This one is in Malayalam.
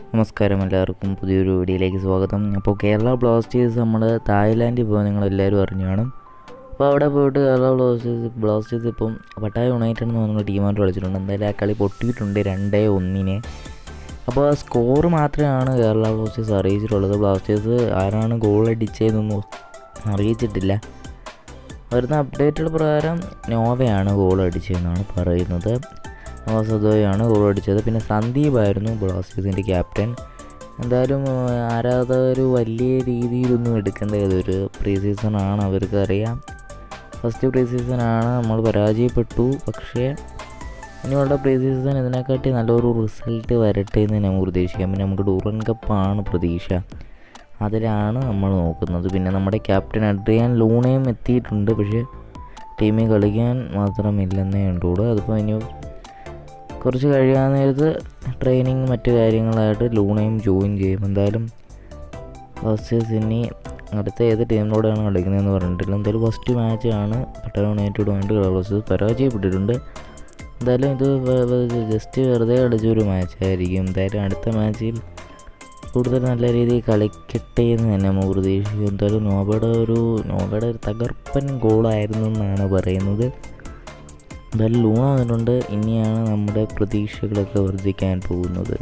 നമസ്കാരം എല്ലാവർക്കും പുതിയൊരു വീഡിയോയിലേക്ക് സ്വാഗതം. അപ്പോൾ കേരള ബ്ലാസ്റ്റേഴ്സ് നമ്മൾ തായ്ലാൻഡിൽ പോയി നിങ്ങളെല്ലാവരും അറിഞ്ഞു കാണും അപ്പോൾ അവിടെ പോയിട്ട് കേരള ബ്ലാസ്റ്റേഴ്സ് ബ്ലാസ്റ്റേഴ്സ് ഇപ്പം പട്ടായ യുണൈറ്റഡ് എന്ന് പറഞ്ഞ ടീമായിട്ട് കളിച്ചിട്ടുണ്ട്. എന്തായാലും ആ കളി പൊട്ടിയിട്ടുണ്ട് രണ്ടേ ഒന്നിന്. അപ്പോൾ ആ സ്കോർ മാത്രമാണ് കേരള ബ്ലാസ്റ്റേഴ്സ് അറിയിച്ചിട്ടുള്ളത്. ബ്ലാസ്റ്റേഴ്സ് ആരാണ് ഗോൾ അടിച്ചതെന്നൊന്നും അറിയിച്ചിട്ടില്ല. വരുന്ന അപ്ഡേറ്റുകൾ പ്രകാരം നോവയാണ് ഗോൾ അടിച്ചതെന്നാണ് പറയുന്നത്. നവാസദോയാണ് ഗോൾ അടിച്ചത്. പിന്നെ സന്ദീപ് ആയിരുന്നു ബ്ലാസ്റ്റേഴ്സിന്റെ ക്യാപ്റ്റൻ എന്തായാലും ആരാധകർ വലിയ രീതിയിലൊന്നും എടുക്കേണ്ട ഇതൊരു പ്രീ സീസണാണ് അവർക്ക് അറിയാം ഫസ്റ്റ് പ്രീ സീസണാണ് നമ്മൾ പരാജയപ്പെട്ടു. പക്ഷേ ഇനിയുള്ള പ്രീ സീസൺ ഇതിനെക്കാട്ടി നല്ലൊരു റിസൾട്ട് വരട്ടെ എന്ന് നമുക്ക് പ്രതീക്ഷിക്കാം പിന്നെ നമുക്ക് ഡൂറൻ കപ്പാണ് പ്രതീക്ഷ. അതിലാണ് നമ്മൾ നോക്കുന്നത്. പിന്നെ നമ്മുടെ ക്യാപ്റ്റൻ അഡ്രിയാൻ ലൂണയും എത്തിയിട്ടുണ്ട്. പക്ഷേ ടീമിൽ കളിക്കാൻ മാത്രമില്ലെന്നേ ഉണ്ടുള്ളൂ അതിപ്പോൾ ഇനി കുറച്ച് കഴിയാൻ നേരത്ത് ട്രെയിനിങ് മറ്റു കാര്യങ്ങളായിട്ട് ലൂണയും ജോയിൻ ചെയ്യും. എന്തായാലും ഫസ്റ്റ് ഇനി അടുത്ത ഏത് ടീമിനോടാണ് കളിക്കുന്നതെന്ന് പറഞ്ഞിട്ടില്ല. എന്തായാലും ഫസ്റ്റ് മാച്ചാണ് പട്ടണ യുണൈറ്റഡുമായിട്ട് ബ്ലാസ്റ്റേഴ്സ് പരാജയപ്പെട്ടിട്ടുണ്ട്. എന്തായാലും ഇത് ജസ്റ്റ് വെറുതെ കളിച്ചൊരു മാച്ചായിരിക്കും എന്തായാലും അടുത്ത മാച്ചിൽ കൂടുതൽ നല്ല രീതിയിൽ കളിക്കട്ടെ എന്ന് തന്നെ നമുക്ക് പ്രതീക്ഷിക്കും എന്തായാലും നോബയുടെ ഒരു നോബയുടെ ഒരു തകർപ്പൻ ഗോളായിരുന്നു എന്നാണ് പറയുന്നത്. എന്തായാലും ലൂണ വന്നിട്ടുണ്ട് ഇനിയാണ് നമ്മുടെ പ്രതീക്ഷകളൊക്കെ വർദ്ധിക്കാൻ പോകുന്നത്.